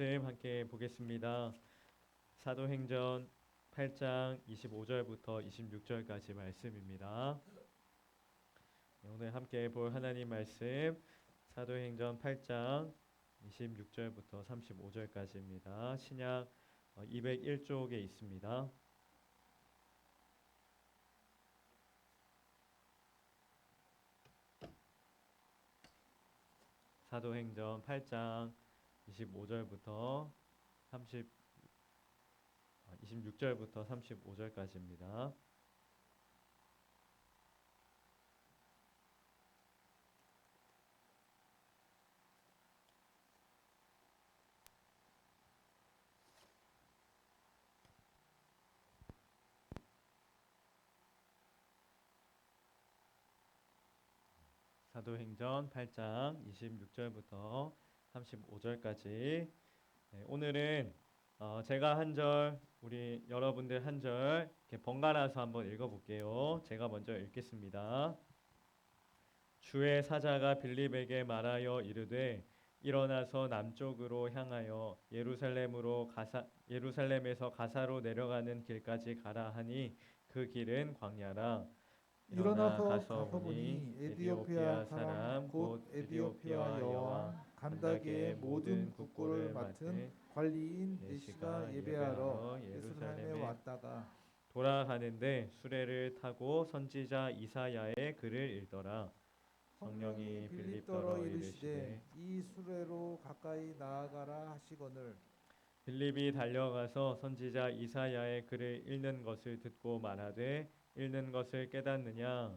말씀 함께 보겠습니다. 사도행전 8장 25절부터 26절까지 말씀입니다. 네, 오늘 함께 볼 하나님 말씀 사도행전 8장 26절부터 35절까지입니다. 신약 201쪽에 있습니다. 사도행전 8장 25절부터 30 26절부터 35절까지입니다. 사도행전 8장 26절부터 35절까지 네, 오늘은 어, 제가 한 절, 우리 여러분들 한 절 이렇게 번갈아서 한번 읽어볼게요. 제가 먼저 읽겠습니다. 주의 사자가 빌립에게 말하여 이르되 일어나서 남쪽으로 향하여 예루살렘으로 가사 예루살렘에서 가사로 내려가는 길까지 가라 하니 그 길은 광야라. 일어나서 가서 보니 에디오피아 사람 곧 에디오피아 여왕 간다게의 모든 국고를 맡은 관리인 네시가 예배하러 예루살렘에 왔다가 돌아가는데 수레를 타고 선지자 이사야의 글을 읽더라. 성령이 빌립더러 이르시되 이 수레로 가까이 나아가라 하시거늘 빌립이 달려가서 선지자 이사야의 글을 읽는 것을 듣고 말하되 읽는 것을 깨닫느냐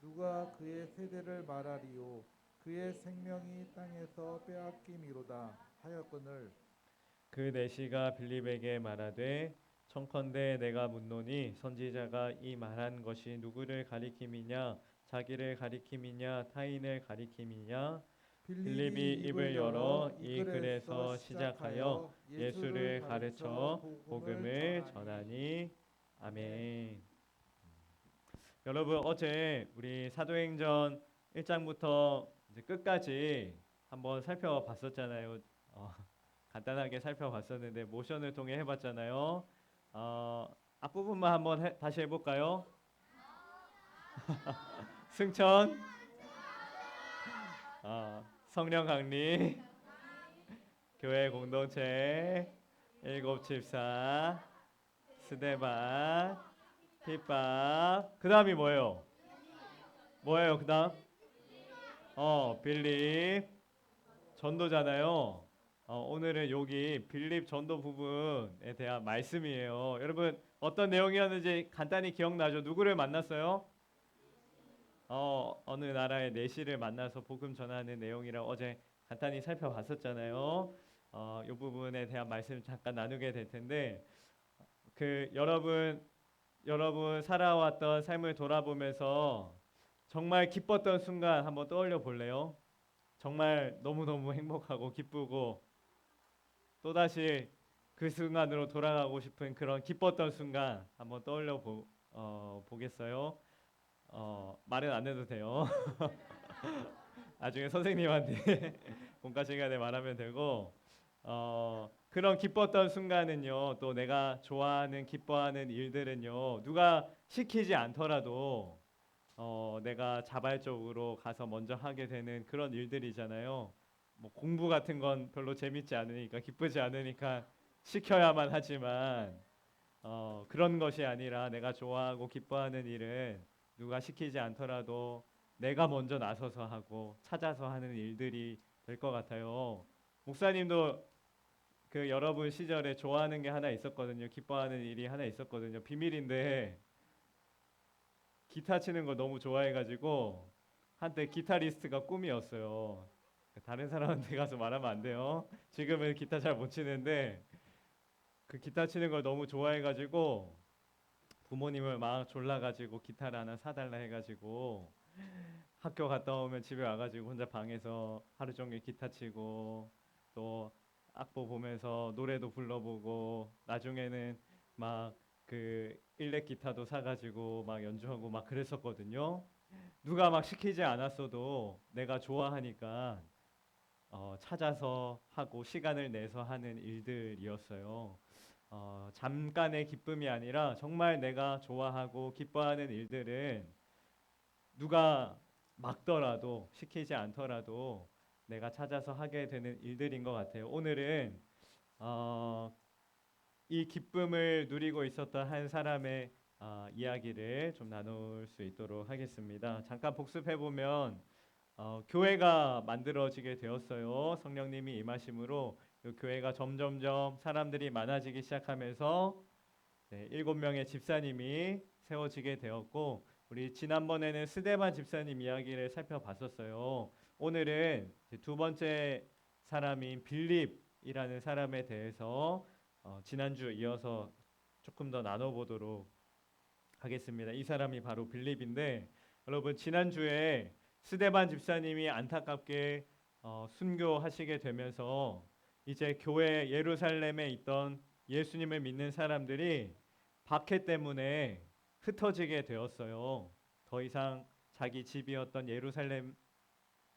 누가 그의 세대를 말하리요? 그의 생명이 땅에서 빼앗김이로다 하였거늘. 그 내시가 빌립에게 말하되 청컨대 내가 묻노니 선지자가 이 말한 것이 누구를 가리킴이냐? 자기를 가리킴이냐? 타인을 가리킴이냐? 빌립이 입을 열어 이 글에서 시작하여 예수를 가르쳐 복음을 전하니. 아멘. 여러분 어제 우리 사도행전 1장부터 이제 끝까지 한번 살펴봤었잖아요. 어, 간단하게 살펴봤었는데 모션을 통해 해봤잖아요. 어, 앞부분만 한번 해- 다시 해볼까요? 승천, 어, 성령 강림, 교회 공동체, 일곱 집사, 스데반, 핍박. 그 다음이 뭐예요? 뭐예요? 그 다음? 어, 빌립 전도잖아요. 어, 오늘은 여기 빌립 전도 부분에 대한 말씀이에요. 여러분 어떤 내용이었는지 간단히 기억나죠? 누구를 만났어요? 어, 어느 나라의 내시를 만나서 복음 전하는 내용이라 어제 간단히 살펴봤었잖아요. 어, 이 부분에 대한 말씀 잠깐 나누게 될 텐데 그 여러분 여러분 살아왔던 삶을 돌아보면서 정말 기뻤던 순간 한번 떠올려 볼래요? 정말 너무너무 행복하고 기쁘고 또다시 그 순간으로 돌아가고 싶은 그런 기뻤던 순간 한번 떠올려 보, 어, 보겠어요? 어, 말은 안 해도 돼요. 나중에 선생님한테 본과 시간에 말하면 되고 어, 그런 기뻤던 순간은요 또 내가 좋아하는 기뻐하는 일들은요 누가 시키지 않더라도 어, 내가 자발적으로 가서 먼저 하게 되는 그런 일들이잖아요. 뭐 공부 같은 건 별로 재밌지 않으니까 기쁘지 않으니까 시켜야만 하지만 어, 그런 것이 아니라 내가 좋아하고 기뻐하는 일은 누가 시키지 않더라도 내가 먼저 나서서 하고 찾아서 하는 일들이 될 것 같아요. 목사님도 그 여러분 시절에 좋아하는 게 하나 있었거든요. 기뻐하는 일이 하나 있었거든요. 비밀인데 기타 치는 거 너무 좋아해가지고 한때 기타리스트가 꿈이었어요. 다른 사람한테 가서 말하면 안 돼요. 지금은 기타 잘 못 치는데 그 기타 치는 걸 너무 좋아해가지고 부모님을 막 졸라가지고 기타를 하나 사달라 해가지고 학교 갔다 오면 집에 와가지고 혼자 방에서 하루 종일 기타 치고 또 악보 보면서 노래도 불러보고 나중에는 막 그 일렉 기타도 사가지고 막 연주하고 막 그랬었거든요. 누가 막 시키지 않았어도 내가 좋아하니까 어, 찾아서 하고 시간을 내서 하는 일들이었어요. 어, 잠깐의 기쁨이 아니라 정말 내가 좋아하고 기뻐하는 일들은 누가 막더라도 시키지 않더라도 내가 찾아서 하게 되는 일들인 것 같아요. 오늘은 어, 이 기쁨을 누리고 있었던 한 사람의 아, 이야기를 좀 나눌 수 있도록 하겠습니다. 잠깐 복습해 보면 어, 교회가 만들어지게 되었어요. 성령님이 임하심으로 이 교회가 점점점 사람들이 많아지기 시작하면서 네, 일곱 명의 집사님이 세워지게 되었고 우리 지난번에는 스데반 집사님 이야기를 살펴봤었어요. 오늘은 두 번째 사람인 빌립이라는 사람에 대해서 어, 지난주 이어서 조금 더 나눠보도록 하겠습니다. 이 사람이 바로 빌립인데 여러분 지난주에 스데반 집사님이 안타깝게 어, 순교하시게 되면서 이제 교회 예루살렘에 있던 예수님을 믿는 사람들이 박해 때문에 흩어지게 되었어요. 더 이상 자기 집이었던 예루살렘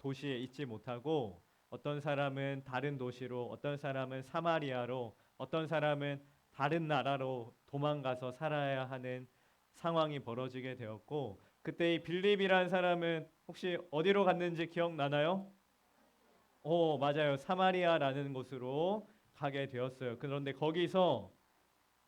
도시에 있지 못하고 어떤 사람은 다른 도시로, 어떤 사람은 사마리아로, 어떤 사람은 다른 나라로 도망가서 살아야 하는 상황이 벌어지게 되었고 그때 이 빌립이라는 사람은 혹시 어디로 갔는지 기억나나요? 어, 맞아요. 사마리아라는 곳으로 가게 되었어요. 그런데 거기서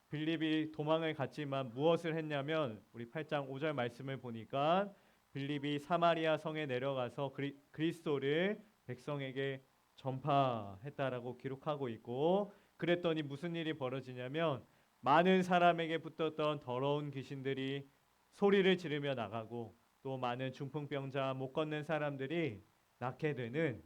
빌립이 도망을 갔지만 무엇을 했냐면 우리 8장 5절 말씀을 보니까 빌립이 사마리아 성에 내려가서 그리, 그리스도를 백성에게 전파했다라고 기록하고 있고 그랬더니 무슨 일이 벌어지냐면 많은 사람에게 붙었던 더러운 귀신들이 소리를 지르며 나가고 또 많은 중풍병자 못 걷는 사람들이 낫게 되는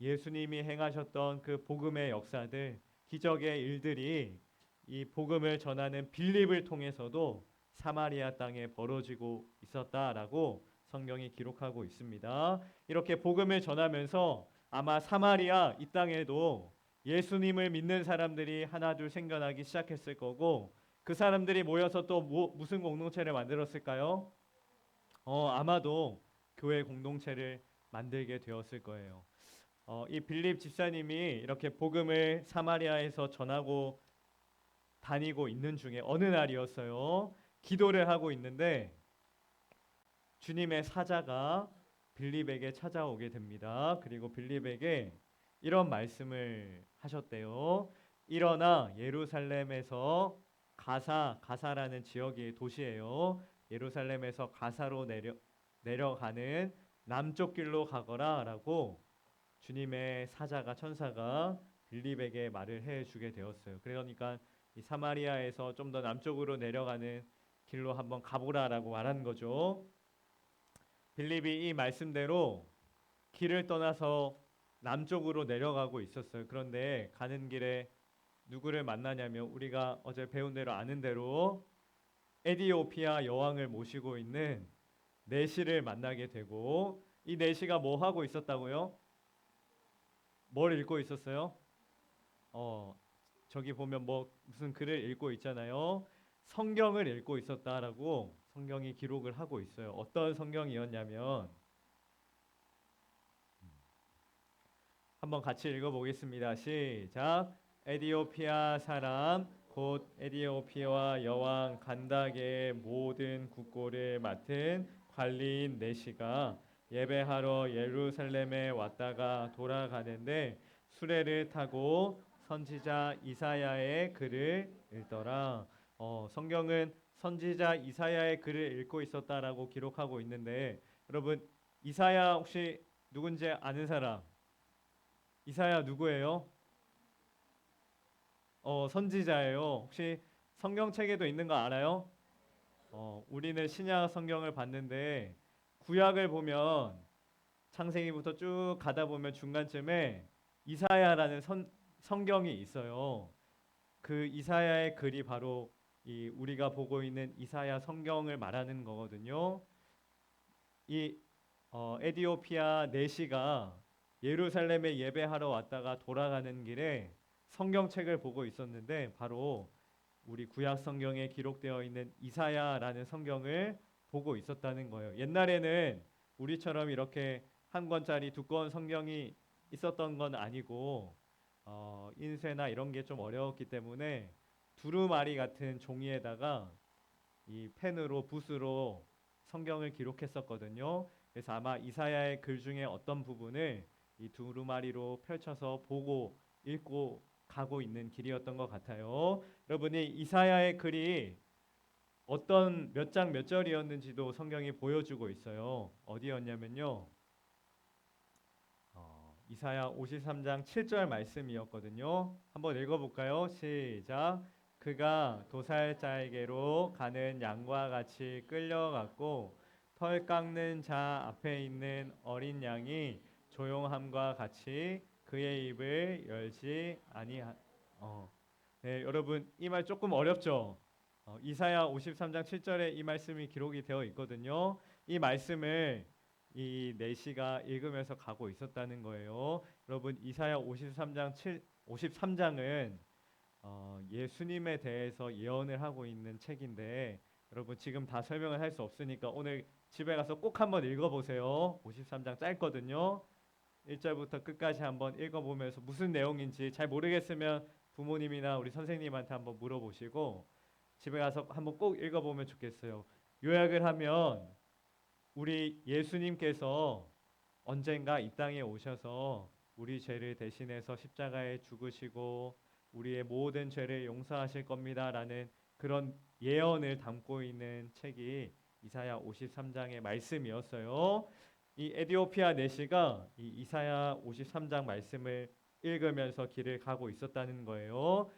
예수님이 행하셨던 그 복음의 역사들 기적의 일들이 이 복음을 전하는 빌립을 통해서도 사마리아 땅에 벌어지고 있었다라고 성경이 기록하고 있습니다. 이렇게 복음을 전하면서 아마 사마리아 이 땅에도 예수님을 믿는 사람들이 하나 둘 생겨나기 시작했을 거고 그 사람들이 모여서 또 뭐, 무슨 공동체를 만들었을까요? 어, 아마도 교회 공동체를 만들게 되었을 거예요. 어, 이 빌립 집사님이 이렇게 복음을 사마리아에서 전하고 다니고 있는 중에 어느 날이었어요. 기도를 하고 있는데 주님의 사자가 빌립에게 찾아오게 됩니다. 그리고 빌립에게 이런 말씀을 하셨대요. 일어나 예루살렘에서 가사 가사라는 지역이 도시예요. 예루살렘에서 가사로 내려 내려가는 남쪽 길로 가거라라고 주님의 사자가 천사가 빌립에게 말을 해 주게 되었어요. 그러니까 이 사마리아에서 좀 더 남쪽으로 내려가는 길로 한번 가보라라고 말한 거죠. 빌립이 이 말씀대로 길을 떠나서 남쪽으로 내려가고 있었어요. 그런데 가는 길에 누구를 만나냐면 우리가 어제 배운 대로 아는 대로 에디오피아 여왕을 모시고 있는 네시를 만나게 되고 이 네시가 뭐 하고 있었다고요? 뭘 읽고 있었어요? 어, 저기 보면 뭐 무슨 글을 읽고 있잖아요. 성경을 읽고 있었다라고 성경이 기록을 하고 있어요. 어떤 성경이었냐면 한번 같이 읽어보겠습니다. 시작. 에디오피아 사람 곧 에디오피아 여왕 간다게의 모든 국고를 맡은 관리인 네시가 예배하러 예루살렘에 왔다가 돌아가는데 수레를 타고 선지자 이사야의 글을 읽더라. 어, 성경은 선지자 이사야의 글을 읽고 있었다라고 기록하고 있는데 여러분 이사야 혹시 누군지 아는 사람? 이사야 누구예요? 어, 선지자예요. 혹시 성경책에도 있는 거 알아요? 어, 우리는 신약 성경을 봤는데 구약을 보면 창세기부터 쭉 가다 보면 중간쯤에 이사야라는 선, 성경이 있어요. 그 이사야의 글이 바로 이 우리가 보고 있는 이사야 성경을 말하는 거거든요. 이 어, 에디오피아 내시가 예루살렘에 예배하러 왔다가 돌아가는 길에 성경책을 보고 있었는데 바로 우리 구약 성경에 기록되어 있는 이사야라는 성경을 보고 있었다는 거예요. 옛날에는 우리처럼 이렇게 한 권짜리 두꺼운 성경이 있었던 건 아니고 어, 인쇄나 이런 게 좀 어려웠기 때문에 두루마리 같은 종이에다가 이 펜으로 붓으로 성경을 기록했었거든요. 그래서 아마 이사야의 글 중에 어떤 부분을 이 두루마리로 펼쳐서 보고 읽고 가고 있는 길이었던 것 같아요. 여러분이 이사야의 글이 어떤 몇 장 몇 절이었는지도 성경이 보여주고 있어요. 어디였냐면요. 어, 이사야 53장 7절 말씀이었거든요. 한번 읽어볼까요? 시작. 그가 도살자에게로 가는 양과 같이 끌려갔고 털 깎는 자 앞에 있는 어린 양이 조용함과 같이 그의 입을 열지 아니하. 어, 네, 여러분 이 말 조금 어렵죠? 어, 이사야 53장 7절에 이 말씀이 기록이 되어 있거든요. 이 말씀을 이 내시가 읽으면서 가고 있었다는 거예요. 여러분 이사야 53장 7 53장은 어, 예수님에 대해서 예언을 하고 있는 책인데 여러분 지금 다 설명을 할 수 없으니까 오늘 집에 가서 꼭 한번 읽어보세요. 53장 짧거든요. 1절부터 끝까지 한번 읽어보면서 무슨 내용인지 잘 모르겠으면 부모님이나 우리 선생님한테 한번 물어보시고 집에 가서 한번 꼭 읽어보면 좋겠어요. 요약을 하면 우리 예수님께서 언젠가 이 땅에 오셔서 우리 죄를 대신해서 십자가에 죽으시고 우리의 모든 죄를 용서하실 겁니다라는 그런 예언을 담고 있는 책이 이사야 53장의 말씀이었어요. 이 에디오피아 내시가 이 이사야 53장 말씀을 읽으면서 길을 가고 있었다는 거예요.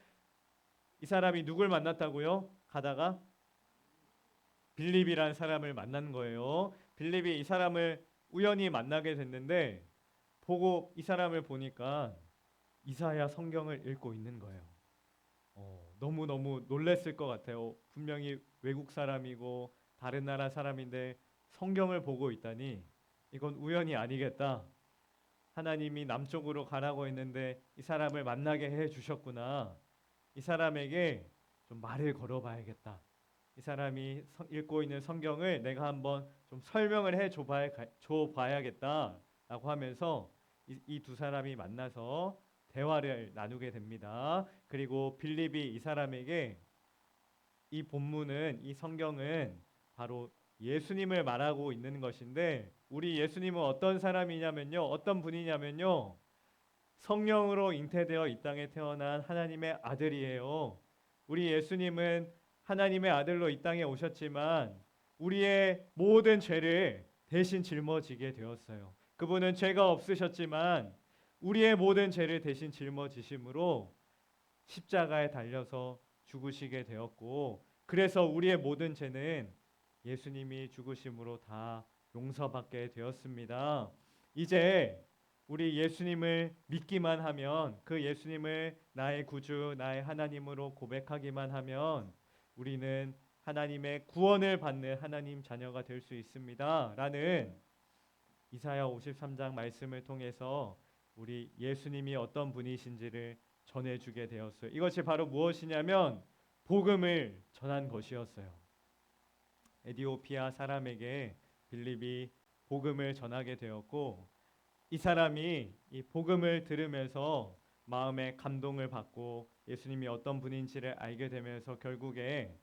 이 사람이 누굴 만났다고요? 가다가 빌립이라는 사람을 만난 거예요. 빌립이 이 사람을 우연히 만나게 됐는데 보고 이 사람을 보니까 이사야 성경을 읽고 있는 거예요. 어, 너무 너무 놀랬을 것 같아요. 분명히 외국 사람이고 다른 나라 사람인데 성경을 보고 있다니 이건 우연이 아니겠다. 하나님이 남쪽으로 가라고 했는데 이 사람을 만나게 해 주셨구나. 이 사람에게 좀 말을 걸어봐야겠다. 이 사람이 성- 읽고 있는 성경을 내가 한번 좀 설명을 해 줘봐야, 줘봐야겠다라고 하면서 이두 사람이 만나서 대화를 나누게 됩니다. 그리고 빌립이 이 사람에게 이 본문은 이 성경은 바로 예수님을 말하고 있는 것인데 우리 예수님은 어떤 사람이냐면요. 어떤 분이냐면요. 성령으로 잉태되어 이 땅에 태어난 하나님의 아들이에요. 우리 예수님은 하나님의 아들로 이 땅에 오셨지만 우리의 모든 죄를 대신 짊어지게 되었어요. 그분은 죄가 없으셨지만 우리의 모든 죄를 대신 짊어지심으로 십자가에 달려서 죽으시게 되었고 그래서 우리의 모든 죄는 예수님이 죽으심으로 다 용서받게 되었습니다. 이제 우리 예수님을 믿기만 하면 그 예수님을 나의 구주, 나의 하나님으로 고백하기만 하면 우리는 하나님의 구원을 받는 하나님 자녀가 될 수 있습니다. 라는 이사야 53장 말씀을 통해서 우리 예수님이 어떤 분이신지를 전해주게 되었어요. 이것이 바로 무엇이냐면 복음을 전한 것이었어요. 에디오피아 사람에게 빌립이 복음을 전하게 되었고 이 사람이 이 복음을 들으면서 마음에 감동을 받고 예수님이 어떤 분인지를 알게 되면서 결국에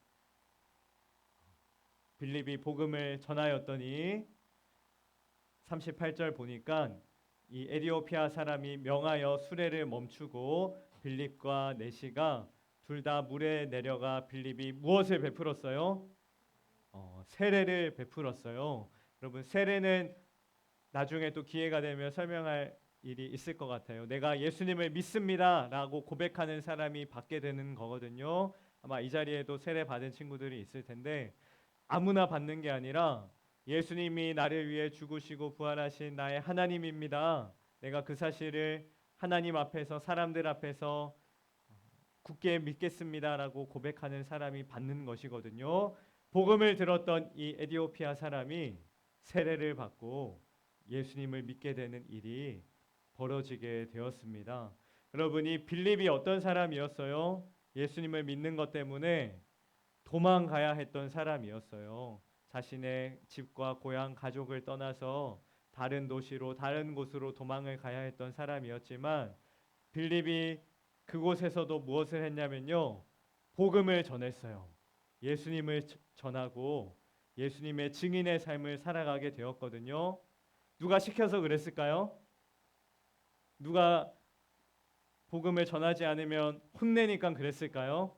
빌립이 복음을 전하였더니 38절 보니까 이 에디오피아 사람이 명하여 수레를 멈추고 빌립과 네시가 둘 다 물에 내려가 빌립이 무엇을 베풀었어요? 어, 세례를 베풀었어요. 여러분 세례는 나중에 또 기회가 되면 설명할 일이 있을 것 같아요. 내가 예수님을 믿습니다라고 고백하는 사람이 받게 되는 거거든요. 아마 이 자리에도 세례 받은 친구들이 있을 텐데 아무나 받는 게 아니라 예수님이 나를 위해 죽으시고 부활하신 나의 하나님입니다. 내가 그 사실을 하나님 앞에서 사람들 앞에서 굳게 믿겠습니다라고 고백하는 사람이 받는 것이거든요. 복음을 들었던 이 에디오피아 사람이 세례를 받고 예수님을 믿게 되는 일이 벌어지게 되었습니다. 여러분이 빌립이 어떤 사람이었어요? 예수님을 믿는 것 때문에 도망가야 했던 사람이었어요. 자신의 집과 고향, 가족을 떠나서 다른 도시로 다른 곳으로 도망을 가야 했던 사람이었지만 빌립이 그곳에서도 무엇을 했냐면요. 복음을 전했어요. 예수님을 저- 전하고 예수님의 증인의 삶을 살아가게 되었거든요. 누가 시켜서 그랬을까요? 누가 복음을 전하지 않으면 혼내니까 그랬을까요?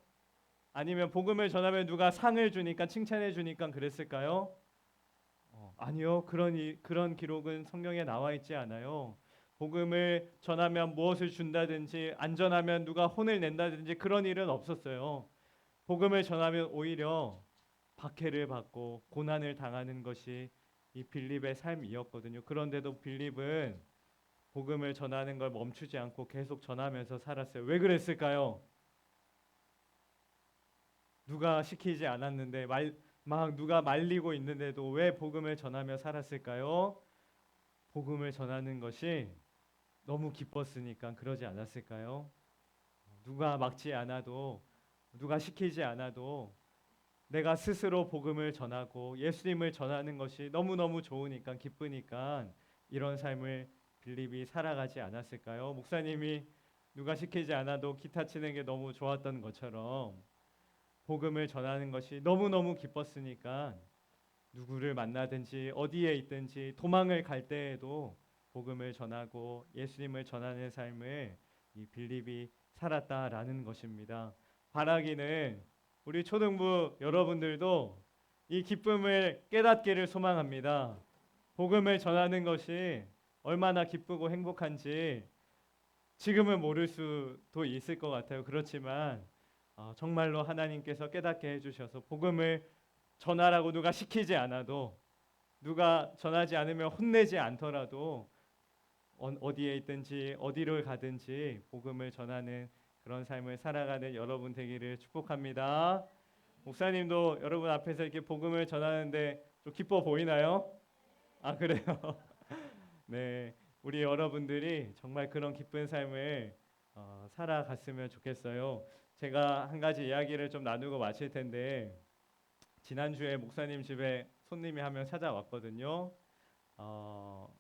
아니면 복음을 전하면 누가 상을 주니까 칭찬해 주니까 그랬을까요? 어, 아니요. 그런 이, 그런 기록은 성경에 나와 있지 않아요. 복음을 전하면 무엇을 준다든지 안전하면 누가 혼을 낸다든지 그런 일은 없었어요. 복음을 전하면 오히려 박해를 받고 고난을 당하는 것이 이 빌립의 삶이었거든요. 그런데도 빌립은 복음을 전하는 걸 멈추지 않고 계속 전하면서 살았어요. 왜 그랬을까요? 누가 시키지 않았는데 말, 막 누가 말리고 있는데도 왜 복음을 전하며 살았을까요? 복음을 전하는 것이 너무 기뻤으니까 그러지 않았을까요? 누가 막지 않아도 누가 시키지 않아도 내가 스스로 복음을 전하고 예수님을 전하는 것이 너무너무 좋으니까 기쁘니까 이런 삶을 빌립이 살아가지 않았을까요? 목사님이 누가 시키지 않아도 기타 치는 게 너무 좋았던 것처럼 복음을 전하는 것이 너무너무 기뻤으니까 누구를 만나든지 어디에 있든지 도망을 갈 때에도 복음을 전하고 예수님을 전하는 삶을 이 빌립이 살았다라는 것입니다. 바라기는 우리 초등부 여러분들도 이 기쁨을 깨닫기를 소망합니다. 복음을 전하는 것이 얼마나 기쁘고 행복한지 지금은 모를 수도 있을 것 같아요. 그렇지만 어, 정말로 하나님께서 깨닫게 해주셔서 복음을 전하라고 누가 시키지 않아도 누가 전하지 않으면 혼내지 않더라도 어, 어디에 있든지 어디를 가든지 복음을 전하는 그런 삶을 살아가는 여러분 되기를 축복합니다. 목사님도 여러분 앞에서 이렇게 복음을 전하는데 좀 기뻐 보이나요? 아 그래요. 네, 우리 여러분들이 정말 그런 기쁜 삶을 어, 살아갔으면 좋겠어요. 제가 한 가지 이야기를 좀 나누고 마칠 텐데 지난주에 목사님 집에 손님이 한 명 찾아왔거든요. 어,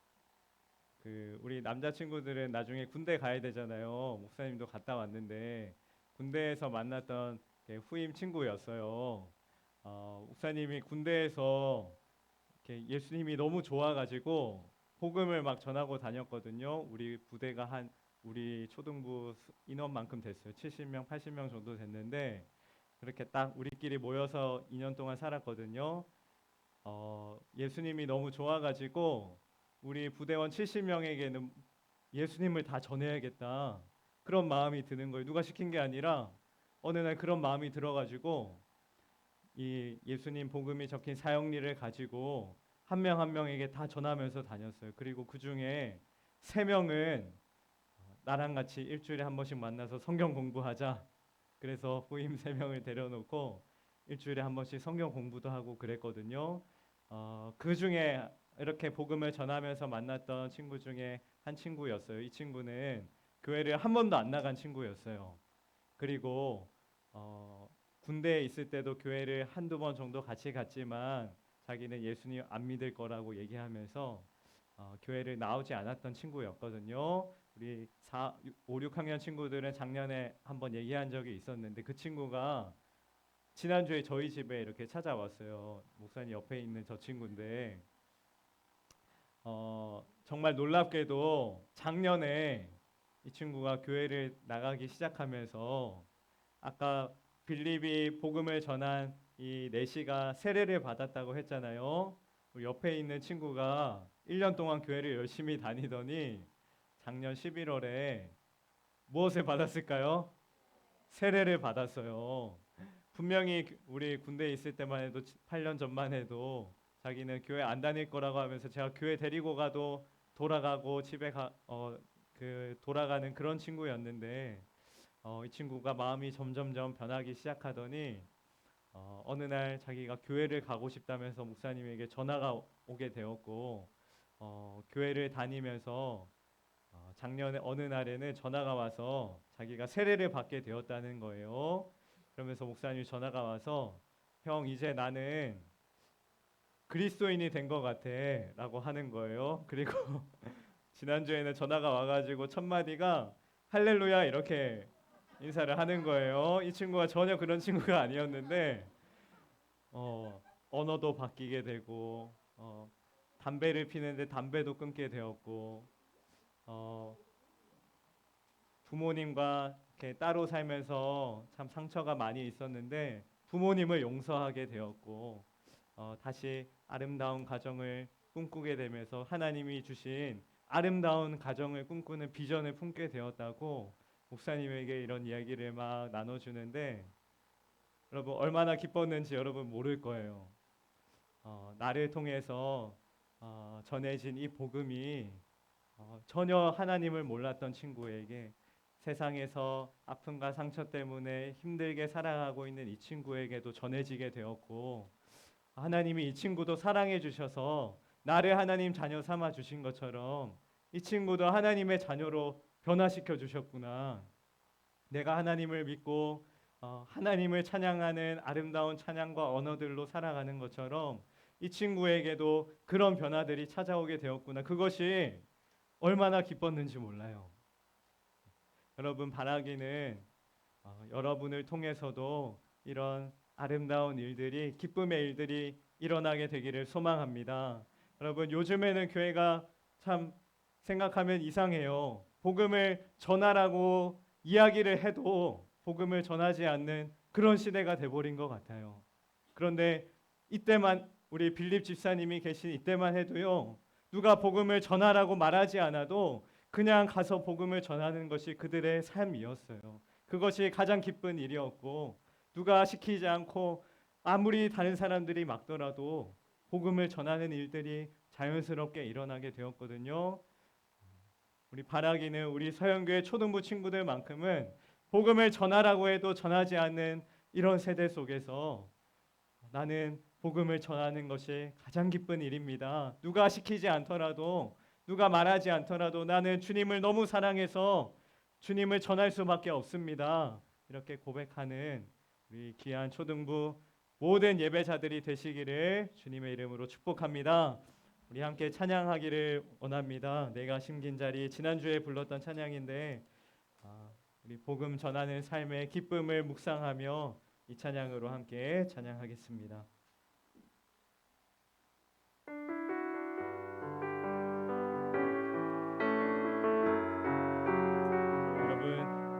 그 우리 남자 친구들은 나중에 군대 가야 되잖아요. 목사님도 갔다 왔는데 군대에서 만났던 후임 친구였어요. 어, 목사님이 군대에서 예수님이 너무 좋아가지고 복음을 막 전하고 다녔거든요. 우리 부대가 한 우리 초등부 수- 인원만큼 됐어요. 70명, 80명 정도 됐는데 그렇게 딱 우리끼리 모여서 2년 동안 살았거든요. 어, 예수님이 너무 좋아가지고 우리 부대원 70명에게는 예수님을 다 전해야겠다 그런 마음이 드는 거예요. 누가 시킨 게 아니라 어느 날 그런 마음이 들어가지고 이 예수님 복음이 적힌 사형리를 가지고 한 명한 명에게 다 전하면서 다녔어요. 그리고 그 중에 세 명은 나랑 같이 일주일에 한 번씩 만나서 성경 공부하자. 그래서 후임 세 명을 데려놓고 일주일에 한 번씩 성경 공부도 하고 그랬거든요. 어, 그 중에 이렇게 복음을 전하면서 만났던 친구 중에 한 친구였어요. 이 친구는 교회를 한 번도 안 나간 친구였어요. 그리고 어, 군대에 있을 때도 교회를 한두 번 정도 같이 갔지만 자기는 예수님 안 믿을 거라고 얘기하면서 어, 교회를 나오지 않았던 친구였거든요. 우리 4, 5, 6학년 친구들은 작년에 한번 얘기한 적이 있었는데 그 친구가 지난주에 저희 집에 이렇게 찾아왔어요. 목사님 옆에 있는 저 친구인데 어, 정말 놀랍게도 작년에 이 친구가 교회를 나가기 시작하면서 아까 빌립이 복음을 전한 이 내시가 세례를 받았다고 했잖아요. 옆에 있는 친구가 1년 동안 교회를 열심히 다니더니 작년 11월에 무엇을 받았을까요? 세례를 받았어요. 분명히 그- 우리 군대에 있을 때만 해도 8년 전만 해도 자기는 교회 안 다닐 거라고 하면서 제가 교회 데리고 가도 돌아가고 집에 가 어 그 돌아가는 그런 친구였는데 어, 이 친구가 마음이 점점점 변하기 시작하더니 어, 어느 날 자기가 교회를 가고 싶다면서 목사님에게 전화가 오게 되었고 어, 교회를 다니면서 어, 작년에 어느 날에는 전화가 와서 자기가 세례를 받게 되었다는 거예요. 그러면서 목사님이 전화가 와서 형 이제 나는 그리스도인이 된 것 같아라고 하는 거예요. 그리고 지난주에는 전화가 와가지고 첫 마디가 할렐루야 이렇게 인사를 하는 거예요. 이 친구가 전혀 그런 친구가 아니었는데 어, 언어도 바뀌게 되고 어, 담배를 피는데 담배도 끊게 되었고 어, 부모님과 이렇게 따로 살면서 참 상처가 많이 있었는데 부모님을 용서하게 되었고 어, 다시 아름다운 가정을 꿈꾸게 되면서 하나님이 주신 아름다운 가정을 꿈꾸는 비전을 품게 되었다고 목사님에게 이런 이야기를 막 나눠주는데 여러분 얼마나 기뻤는지 여러분 모를 거예요. 어, 나를 통해서 어, 전해진 이 복음이 어, 전혀 하나님을 몰랐던 친구에게 세상에서 아픔과 상처 때문에 힘들게 살아가고 있는 이 친구에게도 전해지게 되었고 하나님이 이 친구도 사랑해 주셔서 나를 하나님 자녀 삼아 주신 것처럼 이 친구도 하나님의 자녀로 변화시켜 주셨구나. 내가 하나님을 믿고 어, 하나님을 찬양하는 아름다운 찬양과 언어들로 살아가는 것처럼 이 친구에게도 그런 변화들이 찾아오게 되었구나. 그것이 얼마나 기뻤는지 몰라요. 여러분 바라기는 어, 여러분을 통해서도 이런 아름다운 일들이 기쁨의 일들이 일어나게 되기를 소망합니다. 여러분 요즘에는 교회가 참 생각하면 이상해요. 복음을 전하라고 이야기를 해도 복음을 전하지 않는 그런 시대가 돼버린 것 같아요. 그런데 이때만 우리 빌립 집사님이 계신 이때만 해도요 누가 복음을 전하라고 말하지 않아도 그냥 가서 복음을 전하는 것이 그들의 삶이었어요. 그것이 가장 기쁜 일이었고 누가 시키지 않고 아무리 다른 사람들이 막더라도 복음을 전하는 일들이 자연스럽게 일어나게 되었거든요. 우리 바라기는 우리 서영교회 초등부 친구들만큼은 복음을 전하라고 해도 전하지 않는 이런 세대 속에서 나는 복음을 전하는 것이 가장 기쁜 일입니다. 누가 시키지 않더라도 누가 말하지 않더라도 나는 주님을 너무 사랑해서 주님을 전할 수밖에 없습니다. 이렇게 고백하는 우리 귀한 초등부 모든 예배자들이 되시기를 주님의 이름으로 축복합니다. 우리 함께 찬양하기를 원합니다. 내가 심긴 자리 지난주에 불렀던 찬양인데 아, 우리 복음 전하는 삶의 기쁨을 묵상하며 이 찬양으로 함께 찬양하겠습니다.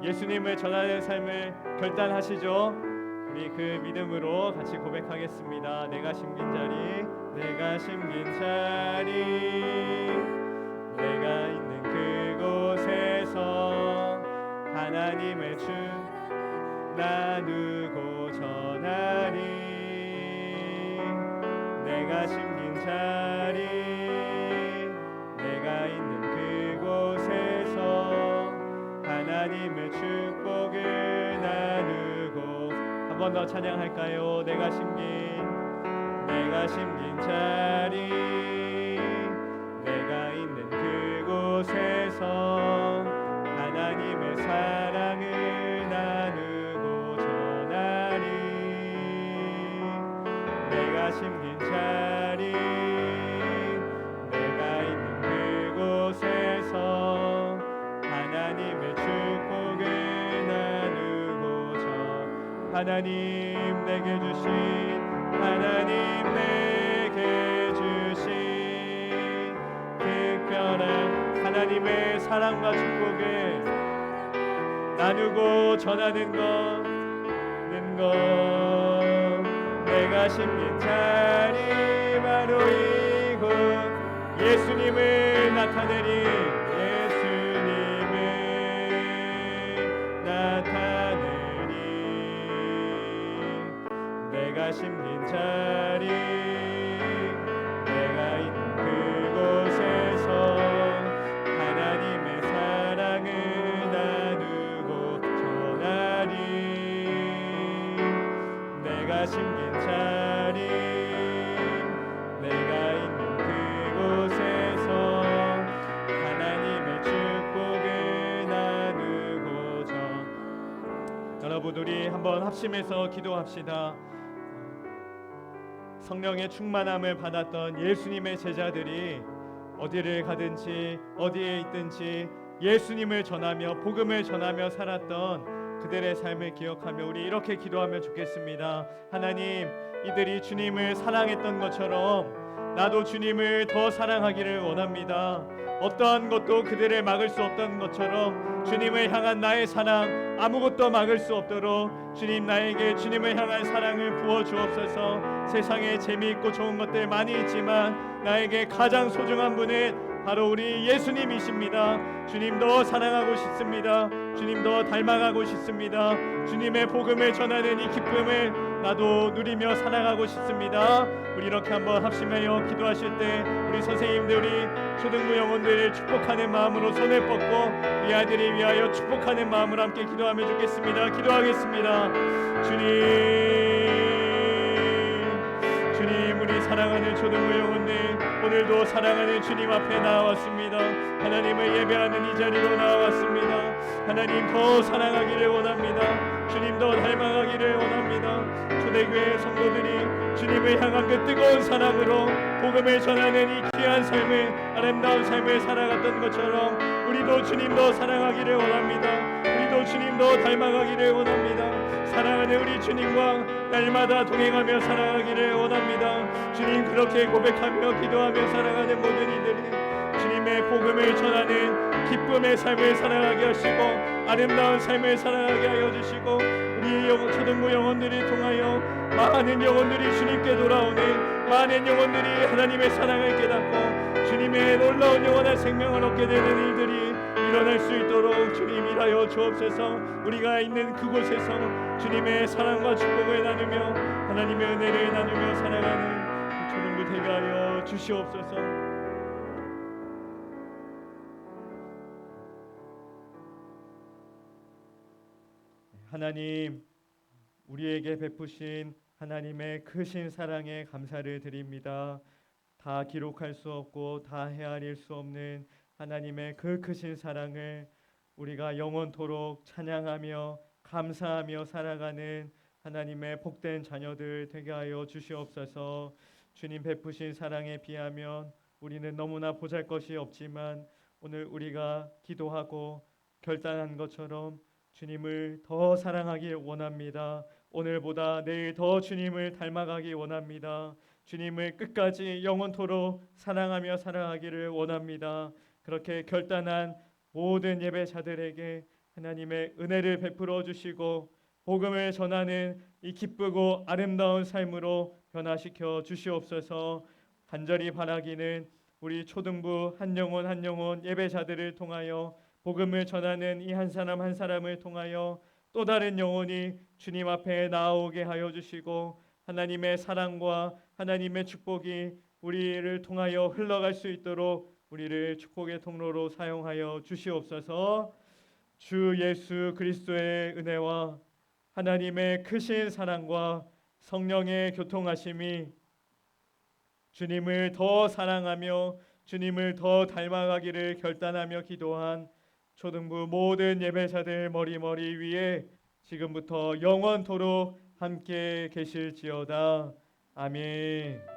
예수님을 전하는 삶을 결단하시죠. 우리 그 믿음으로 같이 고백하겠습니다. 내가 심긴 자리, 내가 심긴 자리, 내가 있는 그곳에서 하나님의 춤 나누고 전하리. 내가 심긴 자리, 하나님의 축복을 나누고 한 번 더 찬양할까요? 내가 심긴 내가 심긴 자리 내가 있는 그곳에서 하나님 내게 주신 하나님 내게 주신 특별한 하나님의 사랑과 축복을 나누고 전하는 것는 것 내가 심긴 자리 바로 이곳 예수님을 나타내리 심린 자리 내가 있는 그곳에서 하나님의 사랑을 나누고 전하리 내가 심긴 자리 내가 있는 그곳에서 하나님의 축복을 나누고 전 여러분 우리 한번 합심해서 기도합시다. 성령의 충만함을 받았던 예수님의 제자들이 어디를 가든지 어디에 있든지 예수님을 전하며 복음을 전하며 살았던 그들의 삶을 기억하며 우리 이렇게 기도하면 좋겠습니다. 하나님, 이들이 주님을 사랑했던 것처럼 나도 주님을 더 사랑하기를 원합니다. 어떠한 것도 그들을 막을 수 없던 것처럼 주님을 향한 나의 사랑 아무것도 막을 수 없도록 주님 나에게 주님을 향한 사랑을 부어 주옵소서. 세상에 재미있고 좋은 것들 많이 있지만 나에게 가장 소중한 분은 바로 우리 예수님이십니다. 주님 더 사랑하고 싶습니다. 주님 더 닮아가고 싶습니다. 주님의 복음을 전하는 이 기쁨을 나도 누리며 살아가고 싶습니다. 우리 이렇게 한번 합심하여 기도하실 때 우리 선생님들 우리 초등부 영혼들을 축복하는 마음으로 손을 뻗고 이 아이들을 위하여 축복하는 마음으로 함께 기도하면 좋겠습니다. 기도하겠습니다. 주님 주님 우리 사랑하는 초등부 영혼들 오늘도 사랑하는 주님 앞에 나왔습니다. 하나님을 예배하는 이 자리로 나왔습니다. 하나님 더 사랑하기를 원합니다. 주님 더 닮아가기를 원합니다. 초대교회 성도들이 주님을 향한 그 뜨거운 사랑으로 복음을 전하는 이 귀한 삶을 아름다운 삶을 살아갔던 것처럼 우리도 주님 더 사랑하기를 원합니다. 우리도 주님 더 닮아가기를 원합니다. 사랑하는 우리 주님과 날마다 동행하며 살아가기를 원합니다. 주님 그렇게 고백하며 기도하며 살아가는 모든 이들이 주님의 복음을 전하는 기쁨의 삶을 살아가게 하시고 아름다운 삶을 살아가게 하여 주시고 우리 영, 초등부 영혼들이 통하여 많은 영혼들이 주님께 돌아오는 많은 영혼들이 하나님의 사랑을 깨닫고 주님의 놀라운 영원한 생명을 얻게 되는 일들이 일어날 수 있도록 주님 일하여 주옵소서 우리가 있는 그곳에서 주님의 사랑과 축복을 나누며 하나님의 은혜를 나누며 살아가는 초등부 되게 하여 주시옵소서 하나님 우리에게 베푸신 하나님의 크신 사랑에 감사를 드립니다. 다 기록할 수 없고 다 헤아릴 수 없는 하나님의 그 크신 사랑을 우리가 영원토록 찬양하며 감사하며 살아가는 하나님의 복된 자녀들 되게 하여 주시옵소서. 주님 베푸신 사랑에 비하면 우리는 너무나 보잘 것이 없지만 오늘 우리가 기도하고 결단한 것처럼 주님을 더 사랑하기 원합니다. 오늘보다 내일 더 주님을 닮아가기 원합니다. 주님을 끝까지 영원토록 사랑하며 살아가기를 원합니다. 그렇게 결단한 모든 예배자들에게 하나님의 은혜를 베풀어 주시고 복음을 전하는 이 기쁘고 아름다운 삶으로 변화시켜 주시옵소서. 간절히 바라기는 우리 초등부 한 영혼 한 영혼 예배자들을 통하여 복음을 전하는 이 한 사람 한 사람을 통하여 또 다른 영혼이 주님 앞에 나오게 하여 주시고 하나님의 사랑과 하나님의 축복이 우리를 통하여 흘러갈 수 있도록 우리를 축복의 통로로 사용하여 주시옵소서. 주 예수 그리스도의 은혜와 하나님의 크신 사랑과 성령의 교통하심이 주님을 더 사랑하며 주님을 더 닮아가기를 결단하며 기도한 초등부 모든 예배자들 머리머리 위에 지금부터 영원토록 함께 계실지어다. 아멘.